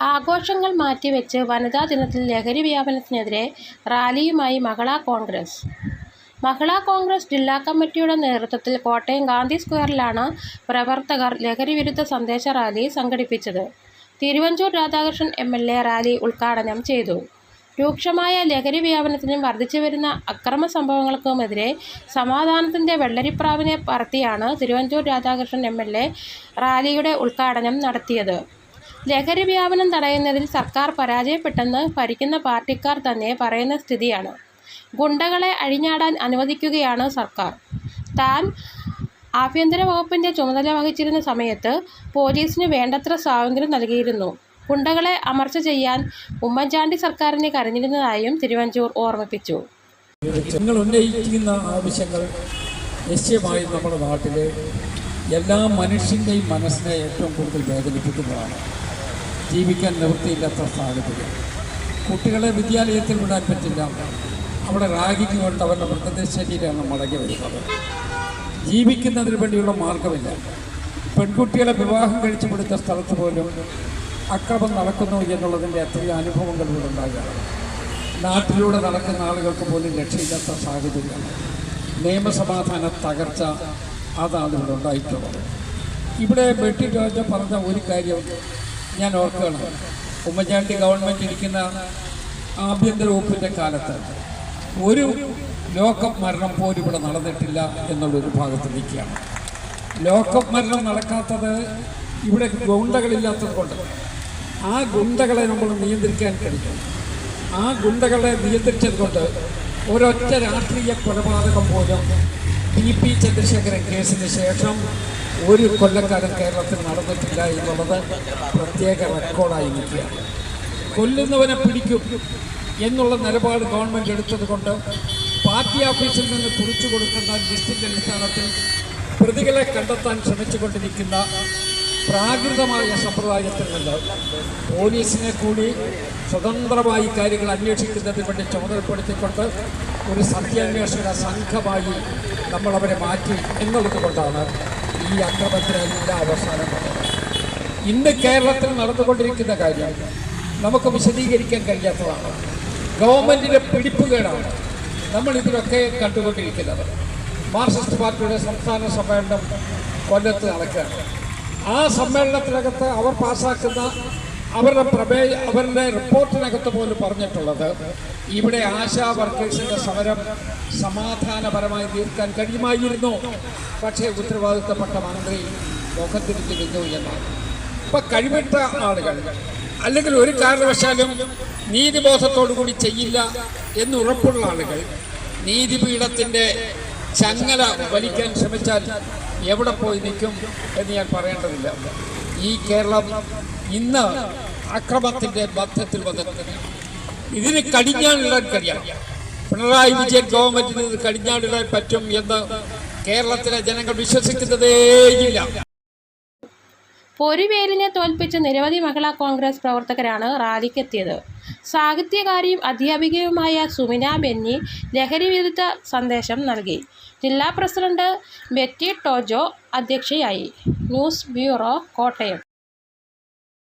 ആഘോഷങ്ങൾ മാറ്റിവെച്ച് വനിതാ ദിനത്തിൽ ലഹരി വ്യാപനത്തിനെതിരെ റാലിയുമായി മഹിളാ കോൺഗ്രസ്. മഹിളാ കോൺഗ്രസ് ജില്ലാ കമ്മിറ്റിയുടെ നേതൃത്വത്തിൽ കോട്ടയം ഗാന്ധി സ്ക്വയറിലാണ് പ്രവർത്തകർ ലഹരി വിരുദ്ധ സന്ദേശ റാലി സംഘടിപ്പിച്ചത്. Thiruvanchoor Radhakrishnan M L A rally ഉദ്ഘാടനം ചെയ്തു. രൂക്ഷമായ ലഹരി വ്യാപനത്തിനും വർദ്ധിച്ചു വരുന്ന അക്രമ സംഭവങ്ങൾക്കുമെതിരെ സമാധാനത്തിന്റെ വെള്ളരിപ്രാവിനെ പറത്തിയാണ് Thiruvanchoor Radhakrishnan M L A റാലിയുടെ ഉദ്ഘാടനം നടത്തിയത്. ലഹരി വ്യാപനം തടയുന്നതിൽ സർക്കാർ പരാജയപ്പെട്ടെന്ന് ഭരിക്കുന്ന പാർട്ടിക്കാർ തന്നെ പറയുന്ന സ്ഥിതിയാണ്. ഗുണ്ടകളെ അഴിഞ്ഞാടാൻ അനുവദിക്കുകയാണ് സർക്കാർ. താൻ ആഭ്യന്തര വകുപ്പിന്റെ ചുമതല വഹിച്ചിരുന്ന സമയത്ത് പോലീസിന് വേണ്ടത്ര സ്വാതന്ത്ര്യം നൽകിയിരുന്നു. ഗുണ്ടകളെ അമർച്ച ചെയ്യാൻ ഉമ്മൻചാണ്ടി സർക്കാരിനെ കരഞ്ഞിരുന്നതായും തിരുവഞ്ചൂർ ഓർമ്മിപ്പിച്ചു. നിങ്ങൾ ഉന്നയിക്കുന്ന ആവശ്യങ്ങൾ നിശ്ചയമായും നമ്മുടെ നാട്ടിലെ എല്ലാ മനുഷ്യന്റെയും മനസ്സിനെ ഏറ്റവും കൂടുതൽ വേദനിപ്പിക്കുന്നതാണ്. ജീവിക്കാൻ നിവൃത്തിയില്ലാത്ത സാഹചര്യം. കുട്ടികളെ വിദ്യാലയത്തിൽ വിടാൻ പറ്റില്ല. അവിടെ റാഗിക്ക് കൊണ്ട് അവരുടെ മൃതശരീരമാണ് മടങ്ങി വരുന്നത്. ജീവിക്കുന്നതിന് വേണ്ടിയുള്ള മാർഗമില്ല പെൺകുട്ടികളെ വിവാഹം കഴിച്ചു കൊടുത്ത സ്ഥലത്ത് പോലും അക്രമം നടക്കുന്നു എന്നുള്ളതിന്റെ എത്രയോ അനുഭവങ്ങൾ ഇവിടെ ഉണ്ടാകുകയാണ്. നാട്ടിലൂടെ നടക്കുന്ന ആളുകൾക്ക് പോലും രക്ഷയില്ലാത്ത സാഹചര്യമാണ് നിയമസമാധാന തകർച്ച അതാണ് ഇവിടെ ഉണ്ടായിട്ടുള്ളത്. ഇവിടെ വെട്ടി രാജ പറഞ്ഞ ഒരു കാര്യം ഞാൻ ഓർക്കുകയാണ്. ഉമ്മൻചാണ്ടി ഗവൺമെന്റ് ഇരിക്കുന്ന ആഭ്യന്തര വകുപ്പിന്റെ കാലത്ത് ഒരു ലോക്കപ്പ് മരണം പോലും ഇവിടെ നടന്നിട്ടില്ല എന്നുള്ളൊരു ഭാഗത്ത് നിൽക്കുകയാണ്. ലോക്കപ്പ് മരണം നടക്കാത്തത് ഇവിടെ ഗുണ്ടകളില്ലാത്തത് കൊണ്ട് ആ ഗുണ്ടകളെ നമ്മൾ നിയന്ത്രിക്കാൻ കഴിയും. ആ ഗുണ്ടകളെ നിയന്ത്രിച്ചത് കൊണ്ട് ഒരൊറ്റ രാഷ്ട്രീയ കൊലപാതകം പോലും പി പി ചന്ദ്രശേഖരൻ കേസിന് ശേഷം ഒരു കൊല്ലക്കാരൻ കേരളത്തിൽ നടന്നിട്ടില്ല എന്നുള്ളത് പ്രത്യേക റെക്കോർഡായി നിൽക്കുകയാണ് കൊല്ലുന്നവനെ പിടിക്കും എന്നുള്ള നിലപാട് ഗവൺമെന്റ് എടുത്തത് കൊണ്ട് പാർട്ടി ഓഫീസിൽ നിന്ന് കുറിച്ചു കൊടുക്കുന്ന ലിസ്റ്റിന്റെ അടിസ്ഥാനത്തിൽ പ്രതികളെ കണ്ടെത്താൻ ശ്രമിച്ചുകൊണ്ടിരിക്കുന്ന പ്രാകൃതമായ സമ്പ്രദായത്തിൽ നിന്ന് പോലീസിനെ കൂടി സ്വതന്ത്രമായി കാര്യങ്ങൾ അന്വേഷിക്കുന്നതിന് വേണ്ടി ചുമതലപ്പെടുത്തിക്കൊണ്ട് ഒരു സത്യാന്വേഷക സംഘമായി നമ്മളവരെ മാറ്റി എന്നുള്ളത് കൊണ്ടാണ് ഈ അക്രമത്തിനെല്ലാം അവസാനം ഇന്ന് കേരളത്തിൽ നടന്നുകൊണ്ടിരിക്കുന്ന കാര്യം നമുക്ക് വിശദീകരിക്കാൻ കഴിയാത്തതാണ്. ഗവൺമെന്റിന്റെ പിടിപ്പുകേടാണ് നമ്മൾ ഇതിലൊക്കെ കണ്ടുകൊണ്ടിരിക്കുന്നത്. മാർക്സിസ്റ്റ് പാർട്ടിയുടെ സംസ്ഥാന സമ്മേളനം കൊല്ലത്ത് നടക്കുകയാണ്. ആ സമ്മേളനത്തിനകത്ത് അവർ പാസ്സാക്കുന്ന അവരുടെ പ്രമേയ അവരുടെ റിപ്പോർട്ടിനകത്ത് പോലും പറഞ്ഞിട്ടുള്ളത് ഇവിടെ ആശാ വർക്കേഴ്സിന്റെ സമരം സമാധാനപരമായി തീർക്കാൻ കഴിയുമായിരുന്നു. പക്ഷേ ഉത്തരവാദിത്തപ്പെട്ട മന്ത്രി മുഖം തിരിഞ്ഞിരുന്നു എന്നാണ്. ഇപ്പം കഴിവിട്ട ആളുകൾ അല്ലെങ്കിൽ ഒരു കാരണവശാലും നീതിബോധത്തോടു കൂടി ചെയ്യില്ല എന്ന് ഉറപ്പുള്ള ആളുകൾ നീതിപീഠത്തിന്റെ ചങ്ങല വലിക്കാൻ ശ്രമിച്ചാൽ എവിടെ പോയി നിൽക്കും എന്ന് ഞാൻ പറയേണ്ടതില്ല. ഈ കേരളം ഇന്ന് അക്രമത്തിന്റെ ബന്ധത്തിൽ വന്നിട്ടുണ്ട്. ഇതിന് കടിഞ്ഞാണിടാൻ കഴിയാം പിണറായി വിജയൻ ഗവൺമെന്റിന് ഇത് കടിഞ്ഞാണിടാൻ പറ്റും എന്ന് കേരളത്തിലെ ജനങ്ങൾ വിശ്വസിക്കുന്നതേയില്ല. പൊരുവേലിനെ തോൽപ്പിച്ച് നിരവധി മഹിളാ കോൺഗ്രസ് പ്രവർത്തകരാണ് റാലിക്കെത്തിയത്. സാഹിത്യകാരിയും അധ്യാപികയുമായ സുമിന ബെന്നി ലഹരി വിരുദ്ധ സന്ദേശം നൽകി. ജില്ലാ പ്രസിഡന്റ് ബെറ്റി ടോജോ അധ്യക്ഷയായി. News bureau Kottayam.